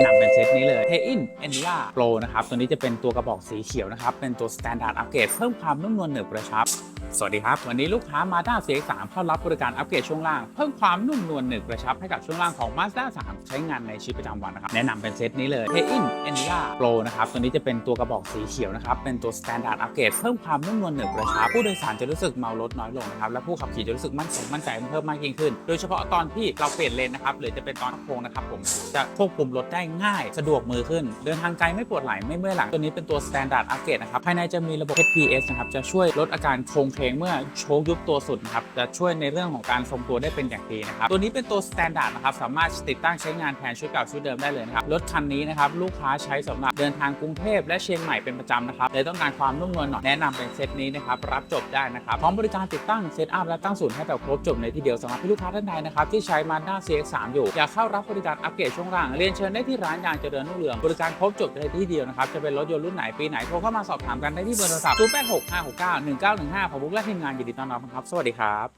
นะนำเป็นเซตนี้เลย h e i n e n d i a Pro นะครับ ตัวนี้จะเป็นตัวกระบอกสีเขียวนะครับ เป็นตัว Standard Upgrade เพิ่มความนุ่มนวลเหนือกระชับ สวัสดีครับ วันนี้ลูกค้า Mazda CX-3 เข้ารับบริการอัปเกรดช่วงล่าง เพิ่มความนุ่มนวลหนึบกระชับให้กับช่วงล่างของ Mazda 3 ใช้งานในชีวิตประจำวันนะครับแนะนำเป็นเซตนี้เลย h e i n e n d i a Pro นะครับตัวนี้จะเป็นตัวกระบอกสีเขียวนะครับ เป็นตัว Standard Upgrade เพิ่มความนุ่มนวลหนึบกระชับ ผู้โดยสารจะรู้สึกเมารถน้อยลงนะครับและผู้ขับขี่จะรู้สึกมั่นคงมั่นใจเพิ่มมากยิ่งขึ้น โดยเฉพาะตอนที่เราเปลี่ยนเลนนะครับหรือจะเป็นตอนโค้งนะครับผมจะควบคุมรถได้ง่าย สะดวกมือขึ้น เดินทางไกลไม่ปวดไหล่ไม่เมื่อยหลังตัวนี้เป็นตัว Standard Upgrade นะครับภายในจะมีระบบ HPS นะครับจะช่วยลดอาการโครงเคลงเมื่อโชคยุบตัวสุดนะครับจะช่วยในเรื่องของการทรงตัวได้เป็นอย่างดีนะครับตัวนี้เป็นตัว Standard นะครับสามารถติดตั้งใช้งานแทนชุดเก่าชุดเดิมได้เลยนะครับรถคันนี้นะครับลูกค้าใช้สำหรับเดินทางกรุงเทพและเชียงใหม่เป็นประจำนะครับเลยต้องการความนุ่มนวลหน่อยแนะนำเป็นเซตนี้นะครับรับจบได้นะครับพร้อมบริการติดตั้งเซตอัพและตั้งศูนย์ให้แบบครบจบในที่เดียวสำหรับพี่ลูกค้าท่านใดนะครับที่ใช้ Mazda CX-3 อยู่อยากเข้ารับบริการอัปเกรดช่วงล่างเรียนเชิญได้ที่ร้านยางเจริญรุ่งเรืองบริการครบจบในที่เดียวนะครับจะเป็นรถยนต์รุ่นไหนปีไหนโทรเข้ามาสอบถามกันได้ที่เบอร์โทรศัพท์0865691915ผมกและทีมงานยินดีต้อนรับครับ สวัสดีครับ